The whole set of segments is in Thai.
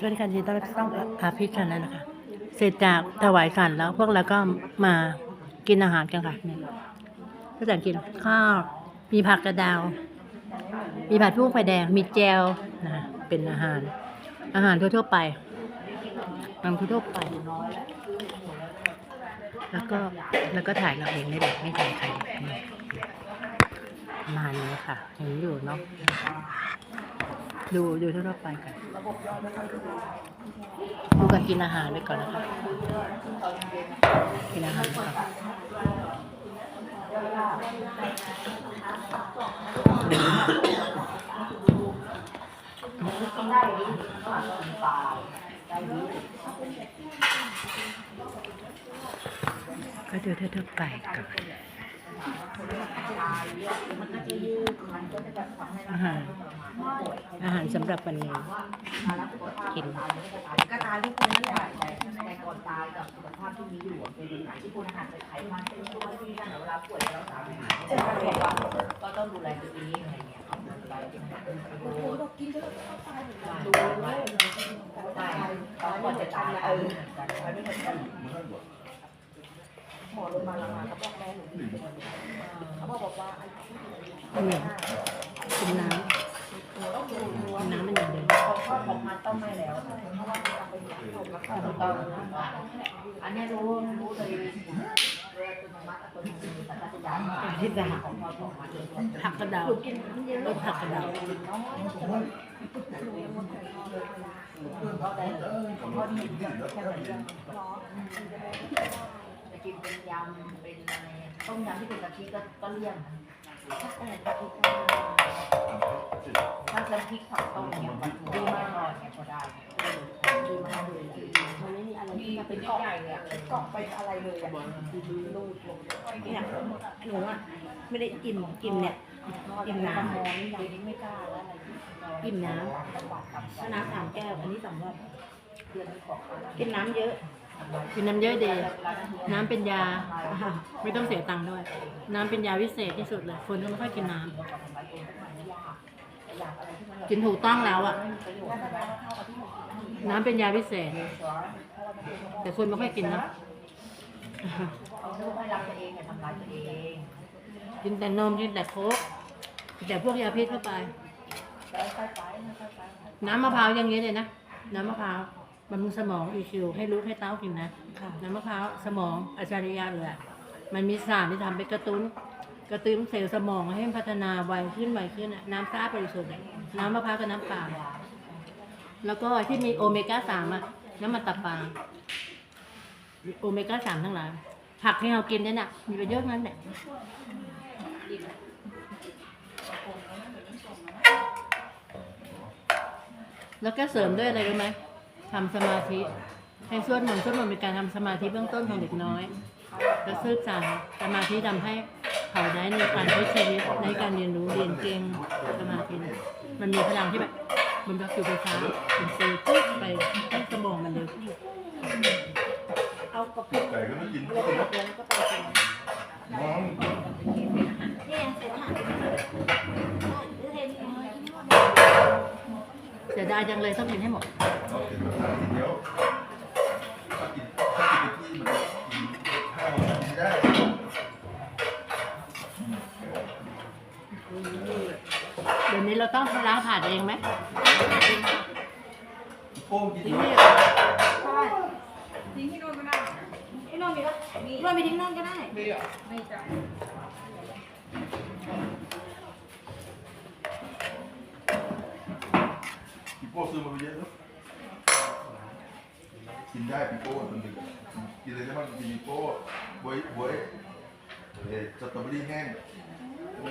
สวัสดีค่ะยินดีต้อนรับเข้าอาพิชันแล้วนะคะ เสร็จจากถวายสันแล้วพวกเราก็มากินอาหารกันค่ะเนี่ยก็จะกินข้าวมีผักกระดาว มีผัดพุ่งไฟแดง มีแจวนะเป็นอาหาร อาหารทั่วๆไปอาหารทั่วๆไป แล้วก็แล้วก็ถ่ายเราเองไม่แบบไม่ถ่ายใครเนี่ยประมาณนี้ค่ะเห็นอยู่เนาะดูดูทั่วๆไปกัน ดูกันกินอาหารไปก่อนนะคะ กินอาหารไปก่อนก็ดูทั่วๆไปก่อน อาหารอาหารสำหรับวันนี้กินก็ตายทุกคนนั่นแหละแต่แต่ก่อนตายกับสุขภาพที่มีอยู่เป็นยังไงที่คุณอาหารจะไขมันเป็นตัวที่นั่นเวลาป่วยแล้วสามารถจะบอกว่าก็ต้องดูแลตัวเองอะไรเงี้ยดูแลตัวเองดูดูแลใช่เขาก่อนจะตายเออ หมอโรงพยาบาลมาเขาบอกแม่หนูเขาบอกว่าอืมกินน้ำกินน้ำมันอย่างเดียวเขาทอดของมันต้องไม่แล้วเพราะว่าจะไปถูกกับข้าตองอันนี้รู้รู้เลยเวลาตัวมัดตัวนี้สัญชาตาณที่จะของพอของมันเลยผักกระดาวรสผักกระเดาวเขาได้เขาพอดีแค่ไหนจะ กินเป็นยำเป็นอะไรต้มยำที่เป็นกะทิก็ก็เลี่ยงถ้าเป็นพริกผักต้มเนี่ยมันดีมากเลยเนี่ยพอได้ดีมากเลยมันไม่มีอะไรที่จะเป็นใหญ่เลยเกาะไปอะไรเลยอะลูกลงเนี่ยหนูอะไม่ได้กินกินเนี่ยกินน้ำมองนี่ยังไม่กล้าแล้วอะไรกินน้จังหวัดกับำน้ำสามแก้วอันนี้สองรอบเดือนที่ของกินน้ำเยอะ กินน้ำเยอะดีน้ำเป็นยา ไม่ต้องเสียตังค์ด้วย น้ำเป็นยาวิเศษที่สุดเลย คนก็ไม่ค่อยกินน้ำกินถูกต้องแล้วอะน้ำเป็นยาวิเศษ แต่คนไม่ค่อยกินนะกินแต่นมกินแต่โค้กแต่พวกยาพิษเข้าไปค่อยๆไปค่อยๆไปน้ำมะพร้าวอย่างนี้เลยนะ น้ำมะพร้าว บำรุงสมองอีคิวให้ลูกให้เต้ากินนะน้ำมะพร้าวสมองอัจฉริยะเลยอะมันมีสารที่ทำไปกระตุ้น กระตุ้นเซลล์สมองให้มันพัฒนาไวขึ้นไวขึ้นอะน้ำสะอาดบริสุทธิ์อะน้ำมะพร้าวกับน้ำเปล่าแล้วก็ที่มีโอเมก้าสามอะน้ำมันตับปลาโอเมก้าสามทั้งหลายผักที่เรากินเนี่ยน่ะมีประโยชน์นั้นแหละแล้วก็เสริมด้วยอะไรรู้ไหม ทำสมาธิให้สวดมนต์สวดมนต์เป็นการทำสมาธิเบื้องต้นของเด็กน้อยและซึกษาสมาธิทำให้เขาได้ในการใช้ชีวิตในการเรียนรู้เรียนเก่งสมาธิเนี่ยมันมีพลังที่แบบมันแบบอยู่ไฟฟ้าเป็นเซลล์ปุ๊บไปให้สมองมันเร็วขึ้นเอากระปุกไก่ก็ไม่กินเลือกเดือนก็ไปกินน้องนี่ยังเสร็จหาเห็น เสียดายจังเลยต้องกินให้หมดน้องกินเดี๋ยวถ้ากินถ้ากินที่มันกินข้าวไม่ได้เดี๋ยวนี้เราต้องล้างถาดเองไหมโป้งกินทิ้งเยนี่อะใช่ทิ้งที่โน่นก็ได้ที่โน่นมีก็มีโน่นไปทิ้งโน่นก็ได้ปี โป้ซื้อมาไปเยอะแล้วกินได้ปีโป้มันดึกกินอะไรได้บ้างกินปีโป้บวยบวยเอ่อสตรอเบอรี่แห้งใช่ไหม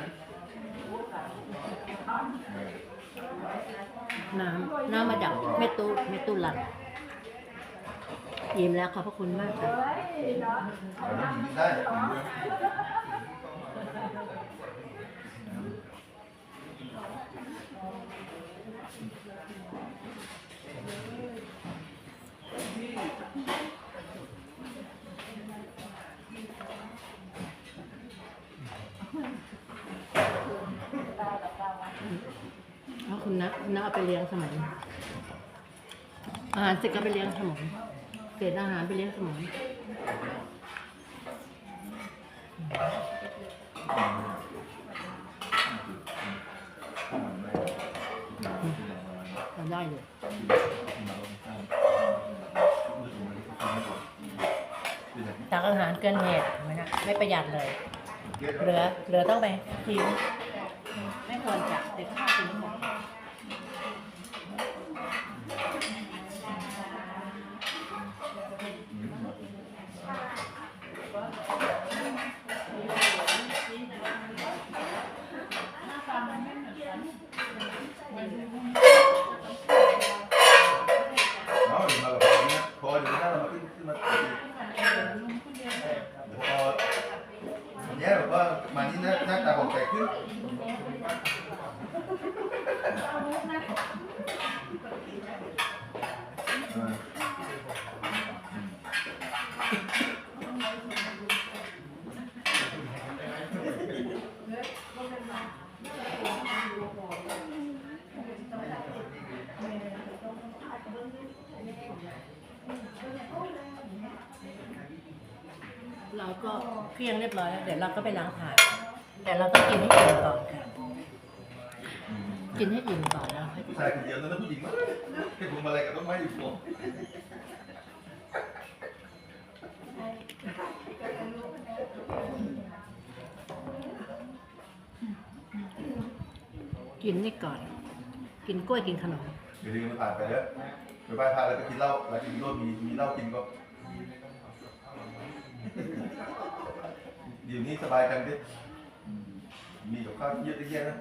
น้ำน้ำมาจากเมตูเมตูหลัดยิ้มแล้วขอบพระคุณมากค่ะ เอาน้ำกินได้กินด้วยอา นะคุณนะเอาไปเลี้ยงสมัยอาหารเสร็จก็ไปเลี้ยงสมุนเศษอาหารไปเลี้ยงสมุนทำได้เลยตักอาหารเกินเหตุเห็นไหมนะไม่ประหยัดเลย เหลือเหลือต้องไปทิ้งไม่ควรจะเด็กข้าวทิ้งหมดเนี้ยแบบว่ามานี่หน้าหน้าตาของใจขึ้นเออาก็เคลียงเรียบร้อยแล้วเดี๋ยวเราก็ไปล้างถาดแต่เราต้องกินให้อิ่มก่อนค่ะกินให้อิ่มก่อนแล้วค่อยผู้ชายคนเดียวแล้วผู้หญิงมั้งแค่พวงมาลัยกับต้นไม้อยู่ผมกินนี่ก่อน กินกล้วยกินขนมเดี๋ยวนี้มันผ่านไปแล้วไปไหว้พระแล้วก็กินเหล้าแล้วกินโรดมีมีเหล้ากินก็ เดี๋ยวนี้สบายกันดิมีกับข้าวเยอะแยะนะ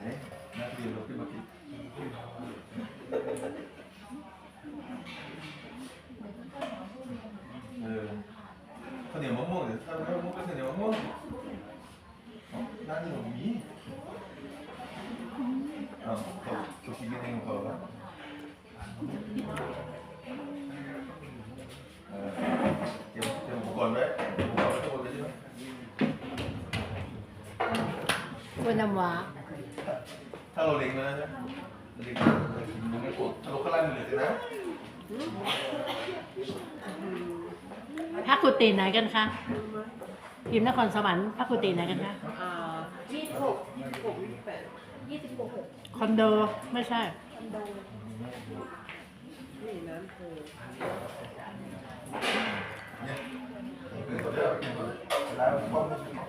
เอ๊ะน่าจะเรียนเราขึ้นมากินเออข้าวเหนียวมะม่วงเดี๋ยวข้าวเหนียวมะม่วงก็ข้าวเหนียวมะม่วงอ๋อร้านนี้ผมมีอ้าวเขาเขากินกันเองของเขาแล้วเออเตรียมเตรียมอุปกรณ์ไว้อุปกรณ์ไว้ทั้งหมดเลยใช่ไหม กล้ วยน้ำว้าถ้าเราเล็งแล้วนะเล็งมันไม่ปวดถ้าเราข้างล่างมันเหลือแต่นะพักกุฏิไหนกันคะพิมพ์นครสวรรค์พักกุฏิไหนกันคะยี่สิบหกยี่สิบหกยี่สิบแปดยี่สิบหกคอนโดไม่ใช่คอนโดนี่น้ำคือเนี่ยคือตัวเดียวกินหมดแล้วพร้อมเออหมดแล้วอันนี้นะเขาไปเลยหลอก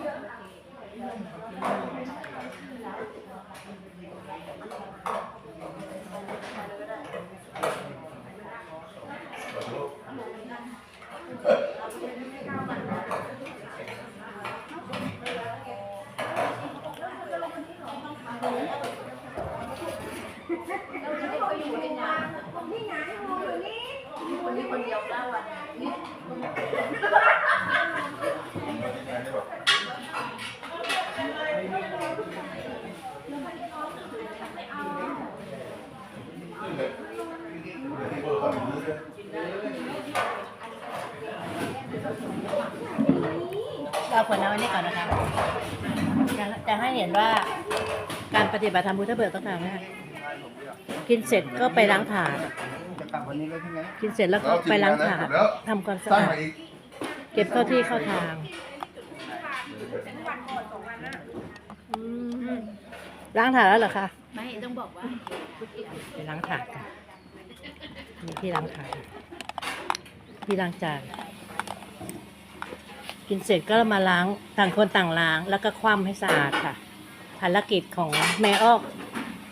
เยอะอะ เราควรเอาไว้นี่ก่อนนะคะจะจะให้เห็นว่าการปฏิบัติธรรมพุทธเบิกต้องทำนะคะกินเสร็จก็ไปล้างถาดจะกลับวันนี้เลยใช่ไหมกินเสร็จแล้วก็ไปล้างถาดทำความสสะร้างอามาดอีกเก็บเข้าที่เข้าทางอืมล้างถาดแล้วเหรอคะไม่ต้องบอกว่าไปล้างถาดกันนี่ที่ล้างถาดที่ล้างจาน กินเสร็จก็มาล้างต่างคนต่างล้าง แล้วก็คว่ำให้สะอาดค่ะ ภารกิจของแม่อ้อ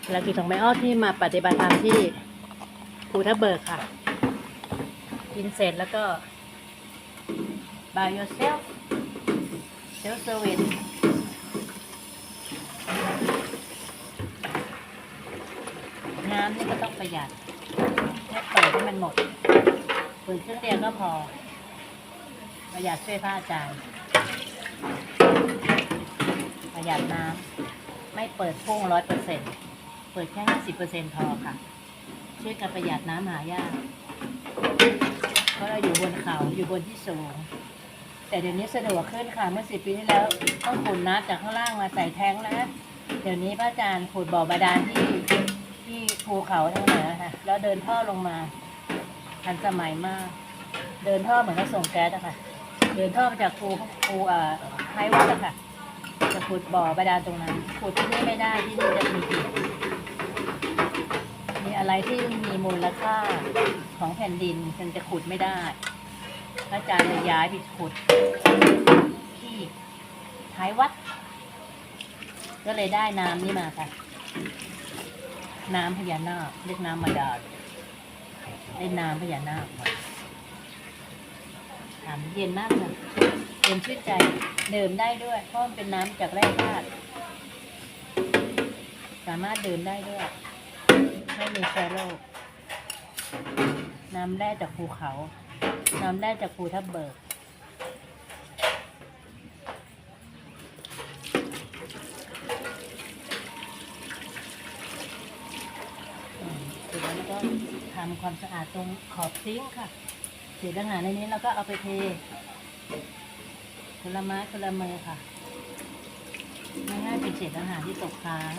ภารกิจของแม่อ้อที่มาปฏิบัติธรรมที่ภูทับเบิกค่ะ กินเสร็จแล้วก็ by yourself self service น้ำนี่ก็ต้องประหยัดแค่เปิดให้มันหมดเปิดเครื่องเดียวก็พอ ประหยัดช่วยพระอาจารย์ประหยัดน้ำไม่เปิดพุ่งร้อยเปอร์เซ็นเปิดแค่ห้าสิบเปอร์เซ็นพอค่ะ ช่วยกันประหยัดน้ำหายาก เพราะเราอยู่บนเขาอยู่บนที่สูง แต่เดี๋ยวนี้สะดวกขึ้นค่ะ เมื่อสิบปีที่แล้วต้องขุนน้ำจากข้างล่างมาใส่แท้งแล้วเดี๋ยวนี้พระอาจารย์ขุดบ่อบาดาลที่ที่ภูเขาทางเหนือค่ะแล้วเดินท่อลงมาทันสมัยมาก เดินท่อเหมือนกับส่งแก๊สอะค่ะ เดินท่อมาจากภูภูเอ่อไฮวัดอะค่ะ จะขุดบ่อบาดาลตรงนั้นขุดที่นี่ไม่ได้ที่นี่จะมีผิมีอะไรที่มีมูลค่าของแผ่นดินมันจะขุดไม่ได้พระอาจารย์เลยย้ายไปขุดที่ท้ายวัด ก็เลยได้น้ำนี่มาค่ะ น้ำพญานาคเรียกน้ำมาดาลได้น้ำพญานาคามเย็นมากเลยเย็นชื่นใจดื่มได้ด้วย เพราะมันเป็นน้ำจากแร่ธาตุสามารถดื่มได้ด้วย ไม่มีเชื้อโรคน้ำแร่จากภูเขา น้ำแร่จากภูทับเบิกเสร็จแล้วก็ทำความสะอาดตรงขอบซิงค์ค่ะ เศษอาหารในนี้เราก็เอาไปเทคนละไม้คนละมือค่ะง่ายๆเป็นเศษอาหารที่ตกค้าง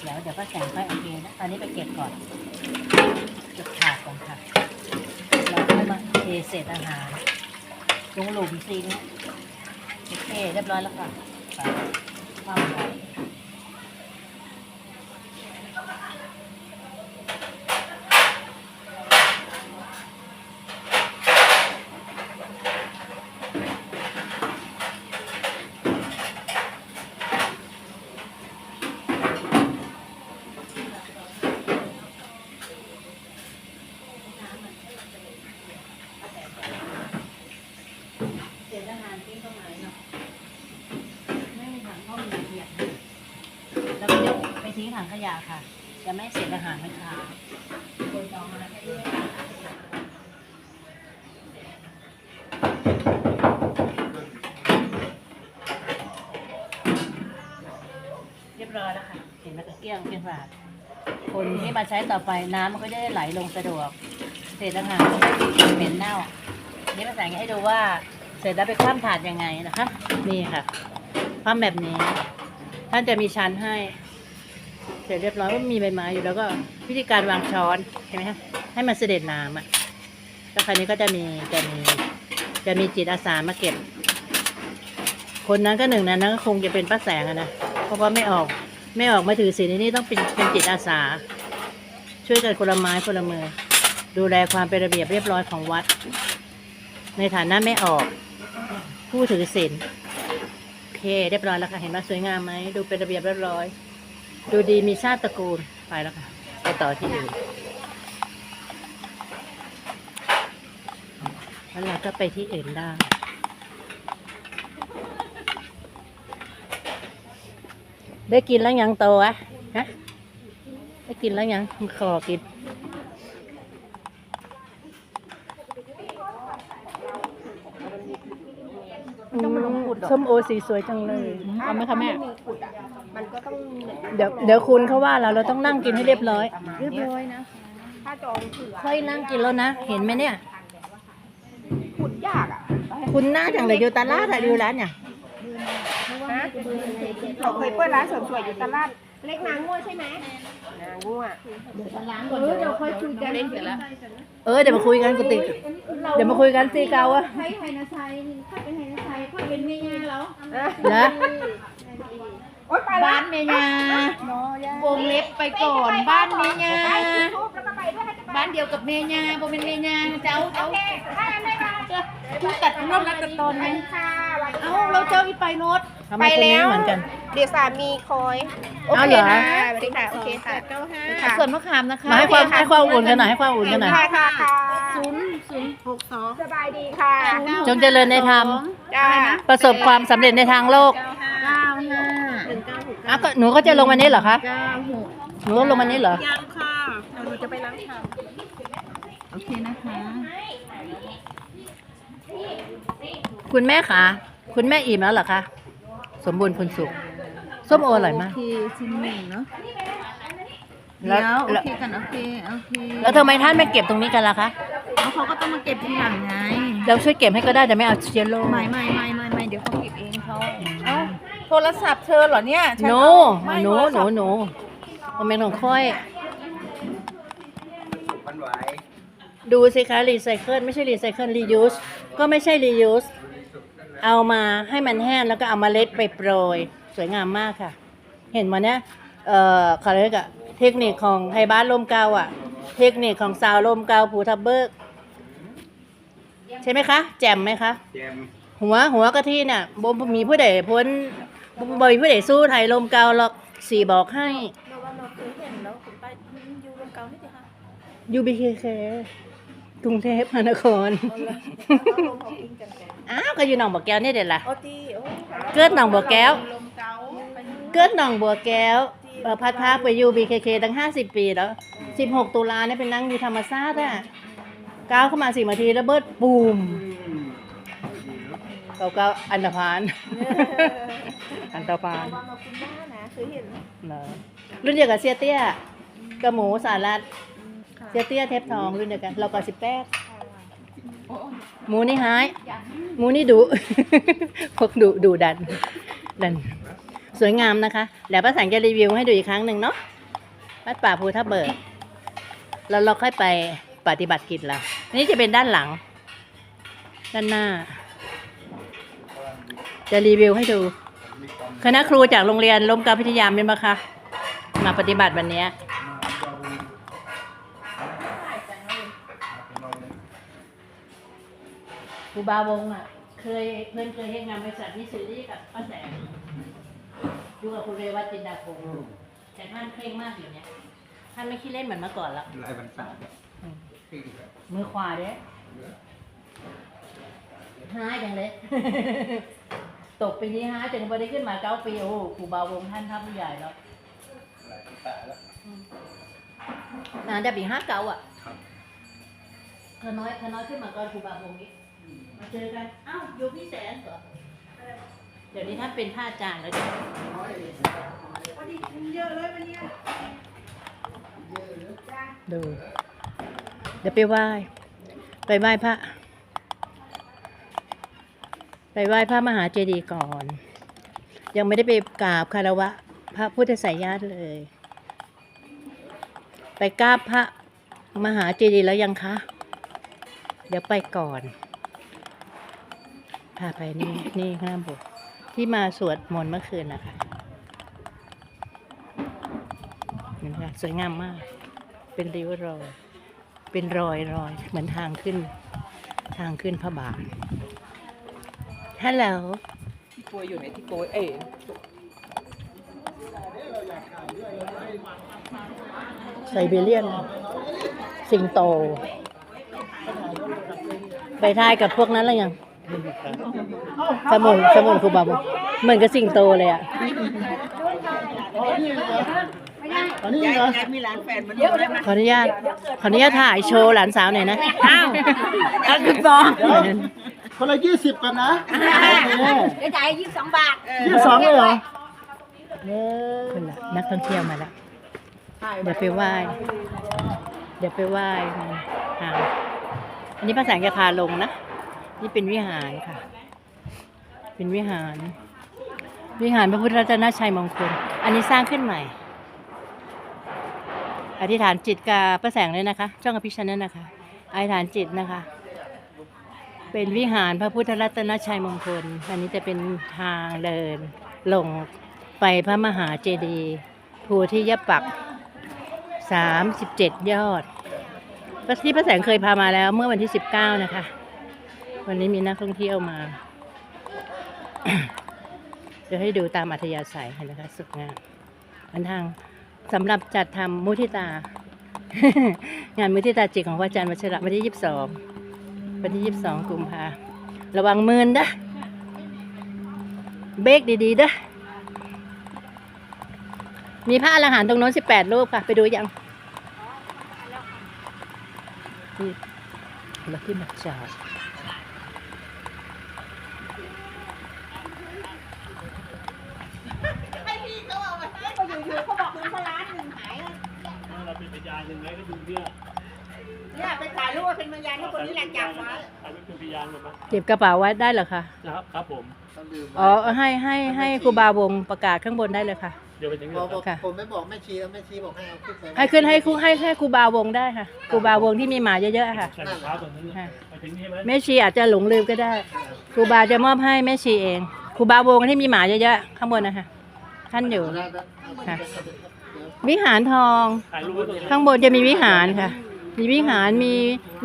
เดี๋ยวเดี๋ยวก็แต่งค่อยโอเคนะตอนนี้ไปเก็บก่อนเก็บถาดก่อนค่ะแล้วค่อยมาเทเศษอาหารลงหลุมซิงค์โอเคเรียบร้อยแล้วค่ะความไว้ เศษอาหารทิ้งตรงไหนเนาะไม่มีถังพ่อมีขยะแล้วก็ยกไปทิ้งถังข ยะค่ะ จะไม่ให้เศษอาหารมันขาคนจองมาแล้ด้วยเรียบร้อยแล้วค่ะ เห็นไหมกระเกี้ยงเกลี้ยงสะอาดคนที่มาใช้ต่อไปน้ำมันก็จะได้ไหลลงสะดวก เศษอาหารไม่เหม็นเน่า นี่มาใส่ให้ดูว่าเสร็จแล้วไปคว่ำถาดยังไงนะคะ นี่ค่ะคว่ำแบบนี้ ท่านจะมีชั้นให้ ร็จเรียบร้อยว่ามีใบไม้อยู่แล้วก็วิธีการวางช้อนเห็นไหมคะให้มันเสด็จน้ำอะแล้วคราวนี้ก็จะมีจะมีจะมีจิตอาสามาเก็บ คนนั้นก็หนึ่งนั้นนะก็คงจะเป็นป้าแสงอะนะเพราะว่าไม่ออกไม่ออกมาถือศีลนี่ต้องเป็นเป็นจิตอาสา ช่วยกันคนละไม้คนละมือ ดูแลความเป็นระเบียบเรียบร้อยของวัด ในฐานะไม่ออก ผู้ถือศีลโอเค เรียบร้อยแล้วค่ะเห็นไหมสวยงามไหมดูเป็นระเบียบเรียบร้อย ดูดีมีชาติตระกูลไปแล้วค่ะ ไปต่อที่อื่นแล้วเราก็ไปที่อื่นได้ได้กินแล้วยังโตอะฮะได้กินแล้วยังขอกิน ส้มโอสีสวยจังเลย เอาไหมคะแม่ มันก็ต้อง เดี๋ยวเดี๋ยวคุณเขาว่าเราเราต้องนั่งกินให้เรียบร้อย เรียบร้อยนะถ้าจองเผื่อค่อยนั่งกินแล้วนะ เห็นไหมเนี่ย ขุดยากอะคุณหน้าจังเลยอยู่ตลาดอะอยู่ร้านเนี่ยฮะเราเคยเปิดร้านเสริมสวยอยู่ตลาด เล็กนางงัวใช่ไหมนางงัวเดี๋ยวร้านก่อนเดี๋ยวค่อยคุยกันเล่นเสร็จแล้วเออเดี๋ยวมาคุยกันกุฏิเดี๋ยวมาคุยกันซีเกาอะใช้ไฮนาไซค่อยเป็นไฮนาไซค่อยเป็นเมียาแล้วนะ โอ๊ยไปไปละบ้านเมียาวงเล็บไปก่อนบ้านเมียาไปจุดทูบแล้วก็ไปด้วยให้จะไปบ้านเดียวกับเมียาบ่เป็นเมียาเจ้าโอเจ้าเคถ้างั้นได้มาผู้ตัดนอกรักตัดตอนไหมค่ะวันเอ้าเราเจ้าอีไปรถทำไมคนนี้เหมือนกัน เดี๋ยวสามีคอย โอเอาเคเหรอค่ะสวัสดีค่ะ โอเคค่ะค่ะส่วนมะขามนะคะมาให้ความให้ความอุ่นกันหน่อยให้ความอุ่นกันหน่อยค่ะค่ะค่ะศูนย์ศูนย์หกสองสบายดีค่ะจงเจริญในธรรม จ้า ประสบความสำเร็จในทางโลก เก้าห้า อะก็หนูก็จะลงวันนี้เหรอคะเก้าหกหนูก็ลงวันนี้เหรอยังค่ะหนูจะไปล้างชามโอเคนะคะ คุณแม่คะคุณแม่อิ่มแล้วเหรอคะสมบูรณ์คุณสุขส้มโออร่อยมากโอเคชิ้นหนึ่งเนาะแล้เดี๋วยวโอแล้วเคกันโอเคโอเคแล้วทำไมท่านไม่เก็บตรงนี้กันล่ะคะแล้วเขาก็ต้องมาเก็บทีหลังไงเราช่วยเก็บให้ก็ได้แต่ไม่เอาเชื้อโรคไม่ไม่ไม่ไม่ไม่เดี๋ยวเขาเก็บเองเขาเอ้า โทรศัพท์เธอเหรอเนี่ยฉัหนูเอาไม่หนูโทรหนูศัพท์หนูมันเป็นของค่อย มันไหวดูสิคะรีไซเคิลไม่ใช่รีไซเคิลรียูสก็ไม่ใช่รียูสเอามาให้มันแห้งแล้วก็เอามาเล็ดไปโปรย สวยงามมากค่ะ เห็นมันเนี้ยเอ่อเขาเรียกอะเทคนิคของไทยบ้านลมเกาอะเทคนิคของสาวลมเกาภูทับเบิก ใช่ไหมคะ แจ่มไหมคะ แจมหัวหัวกะทิเนี่ยบ่บ่มีผู้ใดพ้น บ่บ่มีผู้ใดสู้ไทยลมเกาหรอกสี่บอกให้ยูบีเคเคกรุงเทพมหานครอ้าวก็อยู่หนองบัวแก้วนี่เด็ดล่ะเกิดหนองบัวแก้วเกิดหนองบัวแก้วเอ่อพัดพาไปยูบีเคเคตั้งห้าสิบปีแล้วสิบหกตุลาเนี่ยเป็นนั่งอยู่ธรรมศาสตร์อะก้าวเข้ามาสี่นาทีแล้วเบิดปูม เราก็อันธพาล อันธพาลวันมาคุณแม่นะเคยเห็นเหรอรุ่นเดียวกับเสียเตี้ยกับหมูสารัดเสียเตี้ยเทปทองรุ่นเดียวกันเราก็สิบแปดหมูนี่หายหมูนี่ดุ พวกดุดุดันดัน สวยงามนะคะแล้วป้าสังจะรีวิวให้ดูอีกครั้งหนึ่งเนาะวัดป่าภูทับเบิกแล้วเราค่อยไปปฏิบัติกิจเรานี่จะเป็นด้านหลัง ด้านหน้า จะรีวิวให้ดู คณะครูจากโรงเรียนลมเกาพิทยามเป็นปะคะมาปฏิบัติวันเนี้ยครูบาวงอะ เคยเพื่อนเคยให้งานบริษัทนิสซีรีกับป้าแสงอยู่กับคุณเรวัตจินดาคงแต่ท่านเคร่งมากอยู่เนี่ยท่านไม่ขี้เล่นเหมือนเมื่อก่อนแล้วลายบรรษามือขวาเด้ห้าอย่างเลย ตกปีนี้ห้าจนพอได้ขึ้นมาเก้าปีโอ้โหครูบาวงท่านทัพผู้ใหญ่แล้วลายบรรษาแล้วนานจะปีห้าเก้าอะขน้อยขน้อยขึ้นมาก่อนครูบาวงนี้มาเจอกันอ้าวอยู่พี่แสนเหรอเดี๋ยวนี้ท่านเป็นท่าจารย์แล้วจ้ะดูเดี๋ยวไปไหว้ไปไหว้พระ ไปไหว้พระมหาเจดีย์ก่อน ยังไม่ได้ไปกราบคารวะ พระพุทธไสยญาติเลย ไปกราบพระมหาเจดีย์แล้วยังคะ เดี๋ยวไปก่อนพาไปนี่นี่ห้าโบสถ์ที่มาสวดมนต์เมื่อคืนนะคะเห็นไหมคะสวยงามมาก เป็นริ้วรอย เป็นรอยรอย เหมือนทางขึ้น ทางขึ้นพระบาท ฮัลโหลที่กลัวอยู่ไหนที่โกยเอ๋ไซบีเรียน สิงโต ไปทายกับพวกนั้นแล้วยัง สมุนสมุนครูบาบุเหมือนกับสิงโตเลยอะตอนนี้เหรอขออนุญาตขออนุญาตถ่ายโชว์หลานสาวหน่อยนะ อ้าวอันคือสอง คนละยี่สิบกันนะโอเคเดี๋ยวจ่ายยี่สิบสองบาทยี่สิบสองเลยเหรอคนละนักท่องเที่ยวมาแล้วเดี๋ยวไปไหว้เดี๋ยวไปไหว้หางอันนี้พระแสงจะพาลงนะ นี่เป็นวิหารค่ะ เป็นวิหาร วิหารพระพุทธรัตนชัยมงคล อันนี้สร้างขึ้นใหม่ อธิษฐานจิตกับพระแสงเลยนะคะ ช่องอภิชันนั่นนะคะ อธิษฐานจิตนะคะ เป็นวิหารพระพุทธรัตนชัยมงคล อันนี้จะเป็นทางเดิน ลงไปพระมหาเจดีย์ภูที่ยะปักสามสิบเจ็ดยอดที่พระแสงเคยพามาแล้วเมื่อวันที่สิบเก้านะคะ วันนี้มีนักท่องเที่ยวมาจะให้ดูตามอัธยาศัยเห็นะคะสุดงามอันทางสำหรับจัดทำมุทิตา งานมุทิตาจิตของพระอาจารย์วัชระวันที่ยี่สิบสอง วันที่ยี่สิบสองกุมภาระวังมืนนะเบรกดีๆเด้อมีพระอรหันต์ตรงโน้นสิบแปดรูปค่ะ ไปดูยังนี่รถที่มาจอดก็อยู่ๆเขาบอกเงินเขาล้านหนึ่งหายเราเป็นพยานยังไงก็ดูเรื่อง เนี่ยไปถ่ายรูปเป็นพยานที่คนนี้แหละจับไว้ถ่ายรูปเป็นพยานหรือเปล่าเก็บกระเป๋าไว้ได้เหรอคะ นะครับครับผม อ๋อ ให้ให้ให้ครูบาวงประกาศข้างบนได้เลยค่ะ เดี๋ยวไปถึงบเรื่ออกงบอกค่ะ ผมไม่บอกแม่ชีแล้วแม่ชีบอกให้เอาขึ้นไปให้ขึ้นให้ครูให้ให้ครูบาวงได้ค่ะ ครูบาวงที่มีหมาเยอะๆค่ะ ใส่รองเท้าตรงนั้นเลยไปถึงนี่ไหมแม่ชีอาจจะหลงลืมก็ได้ ครูบาจะมอบให้แม่ชีเอง ครูบาวงที่มีหมาเยอะๆข้างบนนะคะท่านอยู่ ค่ะ วิหารทอง ถ่ายรูปไว้ตรงนี้ข้างบนจะมีวิหารค่ะ มีวิหาร มี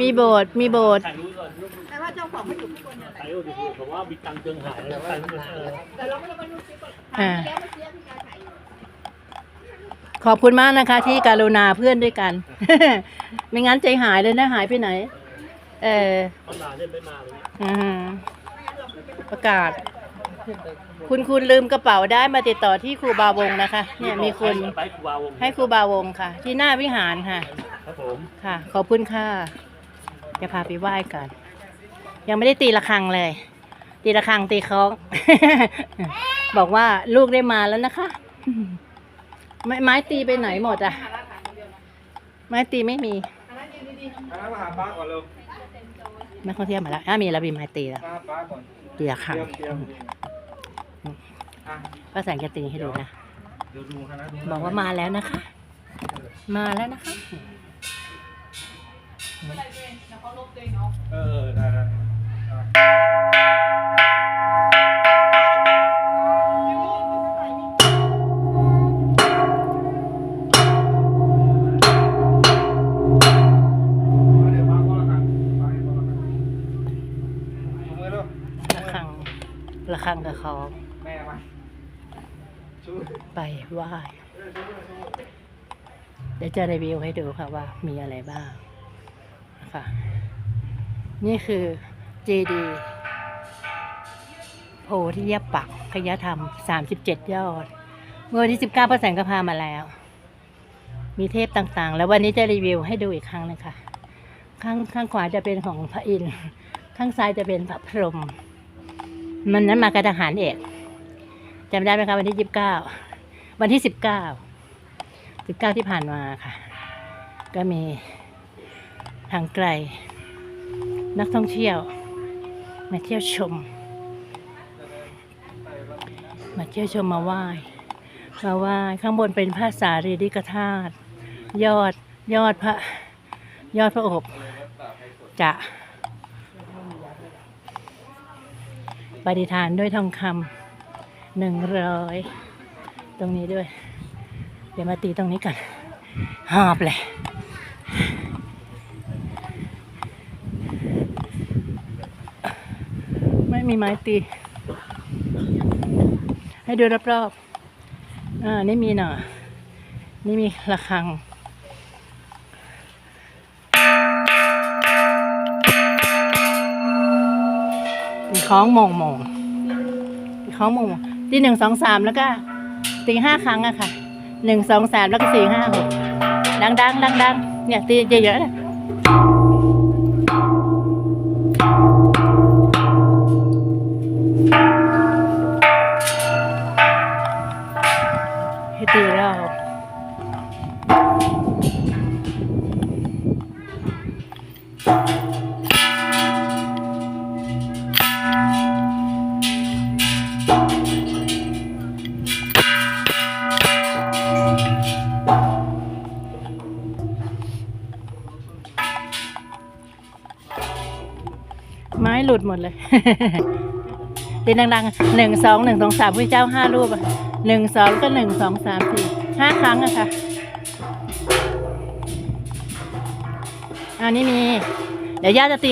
มีโบสถ์ มีโบสถ์ ถ่ายรูปก่อนแต่ว่าเจ้าของเขาอยู่ข้างบนเนี่ยถ่ายรูปดิผมว่ามีตังค์เกินหายแล้วถ่ายรูปเออแต่เราไม่ได้มาดูคลิปก่อนถ่ายไปแล้วเมื่อกี้ที่เราถ่ายอยู่ขอบคุณมากนะคะ ที่การุณาเพื่อนด้วยกัน ไม่งั้นใจหายเลยนะหายไปไหน เออเขามาเนี่ยไม่มาเลย อืมประกาศคุณคุณลืมกระเป๋าได้มาติดต่อที่ครูบาวงนะคะ เนี่ยมีคุณไปครูบาวงให้ครูบาวงค่ะ ที่หน้าวิหารค่ะ ครับผมค่ะ ขอบคุณค่ะจะพาไปไหว้กัน ยังไม่ได้ตีระฆังเลย ตีระฆังตีคล้อง บอกว่าลูกได้มาแล้วนะคะ ไม้ไม้ตีไปไหนหมดอะไม้ตีไม่มีนักท่องเที่ยวมาแล้วอะมีแล้วมีไม้ตีแล้วตีระฆัง ป้าแสงจะตีให้ดูนะบอกว่ามาแล้วนะคะ มาแล้วนะคะเออได้ได้ ระฆังระฆังกับเขา ไปไหว้เดี๋ยวจะรีวิวให้ดูค่ะว่ามีอะไรบ้างนะคะนี่คือเจดีโพธิยปักขยธรรมสามสิบเจ็ดยอด เมื่อวันที่สิบเก้าพระแสงก็พามาแล้ว มีเทพต่างๆ แล้ววันนี้จะรีวิวให้ดูอีกครั้งนึงค่ะ ข้างข้างขวาจะเป็นของพระอินทร์ข้างซ้ายจะเป็นพระพรหมมันนั้นมากระทหารเอกจำได้ไหมคะวันที่ยี่สิบเก้า วันที่สิบเก้าสิบเก้าที่ผ่านมาค่ะ ก็มีทางไกล นักท่องเที่ยว มาเที่ยวชม มาเที่ยวชมมาไหว้มาไหว้ข้างบนเป็นพระสารีริกธาตุยอดยอดพระยอดพระอบจะปฏิทานด้วยทองคำหนึ่งร้อย ตรงนี้ด้วย เดี๋ยวมาตีตรงนี้กันหอบเลยไม่มีไม้ตี ให้ดูรอบๆอ่านี่มีหน่อนี่มีระฆังตีคล้องโมงโมงตีคล้องโมงโมงตีหนึ่งสองสามแล้วก็ ตีห้าครั้งอะค่ะหนึ่งสองสามแล้วก็สี่ห้าหกดังดังดังดังเนี่ยตีเยอะๆ ดหมดเลยตีดังๆหนึ่งสองหนึ่งสองสามพระเจ้าห้ารูปอะหนึ่งสองก็หนึ่งสองสามสี่ห้าครั้งอะค่ะอันนี้มี เดี๋ยวย่าจะตี